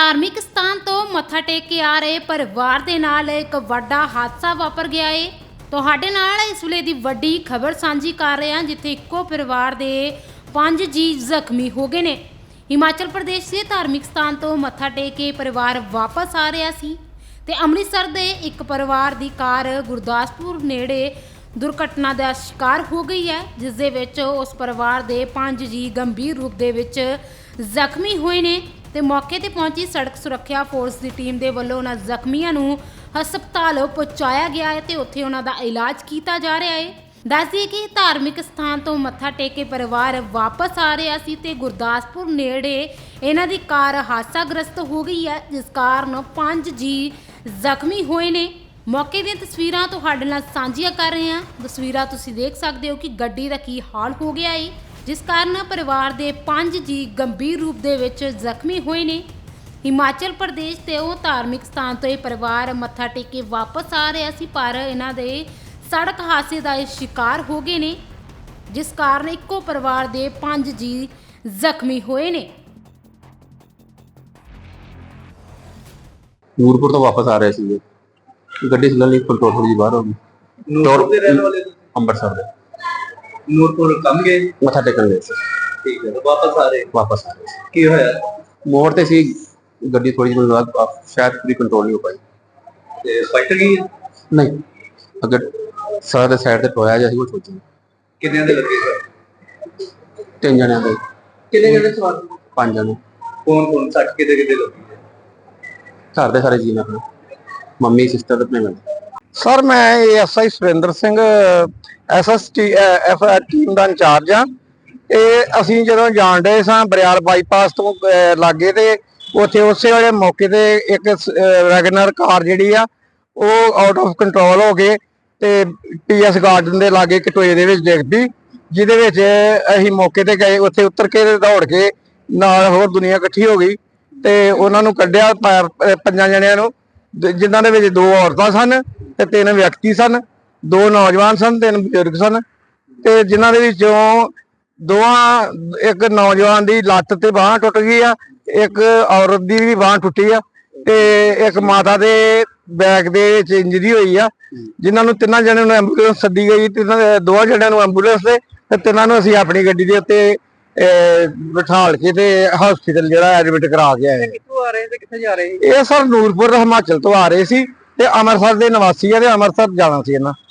ਧਾਰਮਿਕ ਸਥਾਨ ਤੋਂ ਮੱਥਾ ਟੇਕ ਕੇ ਆ ਰਹੇ ਪਰਿਵਾਰ ਦੇ ਨਾਲ ਇੱਕ ਵੱਡਾ ਹਾਦਸਾ ਵਾਪਰ ਗਿਆ ਏ। ਤੁਹਾਡੇ ਨਾਲ ਇਸ ਵੇਲੇ ਦੀ ਵੱਡੀ ਖਬਰ ਸਾਂਝੀ ਕਰ ਰਹੇ ਹਾਂ, ਜਿੱਥੇ ਇੱਕੋ ਪਰਿਵਾਰ ਦੇ ਪੰਜ ਜੀ ਜ਼ਖਮੀ ਹੋ ਗਏ ਨੇ। ਹਿਮਾਚਲ ਪ੍ਰਦੇਸ਼ ਦੇ ਧਾਰਮਿਕ ਸਥਾਨ ਤੋਂ ਮੱਥਾ ਟੇਕ ਕੇ ਪਰਿਵਾਰ ਵਾਪਸ ਆ ਰਿਹਾ ਸੀ ਤੇ ਅੰਮ੍ਰਿਤਸਰ ਦੇ ਇੱਕ ਪਰਿਵਾਰ ਦੀ ਕਾਰ ਗੁਰਦਾਸਪੁਰ ਨੇੜੇ ਦੁਰਘਟਨਾ ਦਾ ਸ਼ਿਕਾਰ ਹੋ ਗਈ ਹੈ, ਜਿਸ ਦੇ ਵਿੱਚ ਉਸ ਪਰਿਵਾਰ ਦੇ ਪੰਜ ਜੀ ਗੰਭੀਰ ਰੂਪ ਦੇ ਵਿੱਚ ਜ਼ਖਮੀ ਹੋਏ ਨੇ। ਤੇ ਮੌਕੇ ਤੇ ਪਹੁੰਚੀ ਸੜਕ ਸੁਰੱਖਿਆ ਫੋਰਸ ਦੀ ਟੀਮ ਦੇ ਵੱਲੋਂ ਉਹਨਾਂ ਜ਼ਖਮੀਆਂ ਨੂੰ ਹਸਪਤਾਲ ਪਹੁੰਚਾਇਆ ਗਿਆ ਹੈ ਤੇ ਉੱਥੇ ਉਹਨਾਂ ਦਾ ਇਲਾਜ ਕੀਤਾ ਜਾ ਰਿਹਾ ਹੈ। ਦੱਸਦੀ ਕਿ ਧਾਰਮਿਕ ਸਥਾਨ ਤੋਂ ਮੱਥਾ ਟੇਕ ਕੇ ਪਰਿਵਾਰ ਵਾਪਸ ਆ ਰਿਹਾ ਸੀ ਤੇ ਗੁਰਦਾਸਪੁਰ ਨੇੜੇ ਇਹਨਾਂ ਦੀ ਕਾਰ ਹਾਦਸਾਗ੍ਰਸਤ ਹੋ ਗਈ ਹੈ, ਜਿਸ ਕਾਰਨ ਪੰਜ ਜੀ ਜ਼ਖਮੀ ਹੋਏ ਨੇ। ਮੌਕੇ ਦੀਆਂ ਤਸਵੀਰਾਂ ਤੁਹਾਡੇ ਨਾਲ ਸਾਂਝੀਆਂ ਕਰ ਰਹੇ ਹਾਂ। ਤਸਵੀਰਾਂ ਤੁਸੀਂ ਦੇਖ ਸਕਦੇ ਹੋ ਕਿ ਗੱਡੀ ਦਾ ਕੀ ਹਾਲ ਹੋ ਗਿਆ ਹੈ। ਜਿਸ ਕਾਰਨ ਪਰਿਵਾਰ ਦੇ ਪੰਜ ਜੀ ਗੰਭੀਰ ਰੂਪ ਦੇ ਵਿੱਚ ਜ਼ਖਮੀ ਹੋਏ ਨੇ। ਹਿਮਾਚਲ ਪ੍ਰਦੇਸ਼ ਤੇ ਉਹ ਧਾਰਮਿਕ ਸਥਾਨ ਤੋਂ ਇਹ ਪਰਿਵਾਰ ਮੱਥਾ ਟੇਕ ਕੇ ਵਾਪਸ ਆ ਰਿਹਾ ਸੀ ਪਰ ਇਹਨਾਂ ਦੇ ਸੜਕ ਹਾਦਸੇ ਦਾ ਇਹ ਸ਼ਿਕਾਰ ਹੋ ਗਏ ਨੇ ਜਿਸ ਕਾਰਨ ਇੱਕੋ ਪਰਿਵਾਰ ਦੇ ਪੰਜ ਜੀ ਜ਼ਖਮੀ ਹੋਏ ਨੇ। ਨੂਰਪੁਰ ਤੋਂ ਵਾਪਸ ਆ ਰਹੇ ਸੀਗੇ। ਗੱਡੀ ਸਲਨ ਲਈ ਕੰਟਰੋਲ ਥੋੜੀ ਬਾਹਰ ਹੋ ਗਈ। ਨੂਰਪੁਰ ਦੇ ਰਹਿਣ ਵਾਲੇ ਤੁਸੀਂ? ਅੰਮ੍ਰਿਤਸਰ ਦੇ। ਨੂਰਪੁਰ ਕੰਮ ਗਏ? ਮੱਥਾ ਟੇਕਣ ਗਏ ਸੀ। ਠੀਕ ਹੈ ਵਾਪਸ ਆ ਰਹੇ? ਵਾਪਸ ਆ ਰਹੇ ਸੀ। ਕੀ ਹੋਇਆ? ਮੋੜ ਤੇ ਸੀ ਗੱਡੀ ਥੋੜੀ ਜਿਹੀ ਬਾਅਦ ਸ਼ਾਇਦ ਪੂਰੀ ਕੰਟਰੋਲ ਨਹੀਂ ਹੋ ਪਾਈ। ਤੇ ਫਾਈਟਰ ਗਈ? ਨਹੀਂ ਅਗਰ ਸਾਰਾ ਦੇ ਸਾਈਡ ਤੇ ਟੋਇਆ ਜਿਹਾ ਸੀ ਉਹ ਸੋਚੀ ਕਿੰਨਿਆਂ ਦੇ ਲੱਗੇ ਸਰ? ਤਿੰਨ ਜਣਿਆਂ ਦੇ। ਕਿੰਨੇ ਜਣੇ ਸਵਾਰ? ਪੰਜ ਜਣੇ। ਕੌਣ ਕੌਣ? ਸੱਟ ਕਿਤੇ ਕਿਤੇ ਲੱਗੀ ਘਰ ਦੇ ਸਾਰੇ ਜੀ ਨੇ ਆਪਣੇ ਮੰਮੀ ਸਿਸਟਰ ਤੇ ਆਪਣੇ ਮੈਂ ਸਰ, ਮੈਂ SI Surinder Singh SST F team ਦਾ ਇੰਚਾਰਜ ਆ ਇਹ ਅਸੀਂ ਜਦੋਂ ਜਾਣ ਡਏ ਸਾਂ ਬਰਿਆਲ ਬਾਈਪਾਸ ਤੋਂ ਲਾਗੇ ਤੇ, ਉੱਥੇ ਉਸੇ ਵਾਲੇ ਮੌਕੇ ਤੇ ਇੱਕ ਵੈਗਨਰ ਕਾਰ ਜਿਹੜੀ ਆ, ਉਹ ਆਊਟ ਆਫ ਕੰਟਰੋਲ ਹੋ ਕੇ ਤੇ ਪੀਐਸ ਗਾਰਡਨ ਦੇ ਲਾਗੇ ਕਟੋਏ ਦੇ ਵਿੱਚ ਡਿੱਗ ਜਿਹਦੇ ਵਿੱਚ ਅਸੀਂ ਮੌਕੇ ਤੇ ਗਏ, ਉੱਥੇ ਉਤਰ ਕੇ ਦੌੜ ਕੇ ਨਾਲ ਹੋਰ ਦੁਨੀਆ ਇਕੱਠੀ ਹੋ ਗਈ ਤੇ ਉਹਨਾਂ ਨੂੰ ਕੱਢਿਆ ਪੈਰ- ਪੰਜਾਂ ਜਣਿਆਂ ਨੂੰ, ਜ- ਜਿਨ੍ਹਾਂ ਦੇ ਵਿੱਚ ਦੋ ਔਰਤਾਂ ਸਨ ਤੇ ਤਿੰਨ ਵਿਅਕਤੀ ਸਨ ਦੋ ਨੌਜਵਾਨ ਸਨ ਤਿੰਨ ਬਜ਼ੁਰਗ ਸਨ ਤੇ ਜਿਨ੍ਹਾਂ ਦੇ ਵਿੱਚੋਂ ਦੋਵਾਂ ਇੱਕ ਨੌਜਵਾਨ ਦੀ ਲੱਤ ਤੇ ਬਾਹ ਟੁੱਟ ਗਈ ਆ ਇੱਕ ਔਰਤ ਦੀ ਵੀ ਬਾਹ ਟੁੱਟੀ ਆ ਤੇ ਇੱਕ ਮਾਤਾ ਦੇ ਬੈਕ ਦੇ ਵਿੱਚ ਇੰਜਰੀ ਹੋਈ ਆ। ਜਿਨ੍ਹਾਂ ਨੂੰ ਤਿੰਨਾਂ ਜਣਿਆਂ ਨੂੰ ਐਂਬੂਲੈਂਸ ਸੱਦੀ ਗਈ ਤਿੰਨਾਂ ਦੇ- ਦੋਵਾਂ ਜਣਿਆਂ ਨੂੰ ਐਂਬੂਲੈਂਸ ਤੇ ਤੇ ਤਿੰਨਾਂ ਨੂੰ ਅਸੀਂ ਆਪਣੀ ਗੱਡੀ ਦੇ ਉੱਤੇ ਬਿਠਾਲ ਕੇ ਤੇ ਹਸਪੀਟਲ ਜਿਹੜਾ ਐਡਮਿਟ ਕਰਾ ਕੇ ਆਏ। ਕਿੱਥੋਂ ਆ ਰਹੇ ਤੇ ਕਿੱਥੇ ਜਾ ਰਹੇ ਇਹ ਸਰ ਨੂਰਪੁਰ ਹਿਮਾਚਲ ਤੋਂ ਆ ਰਹੇ ਸੀ। ਤੇ ਅੰਮ੍ਰਿਤਸਰ ਦੇ ਨਿਵਾਸੀ ਆ ਤੇ ਅੰਮ੍ਰਿਤਸਰ ਜਾਣਾ ਸੀ ਇਹਨਾਂ।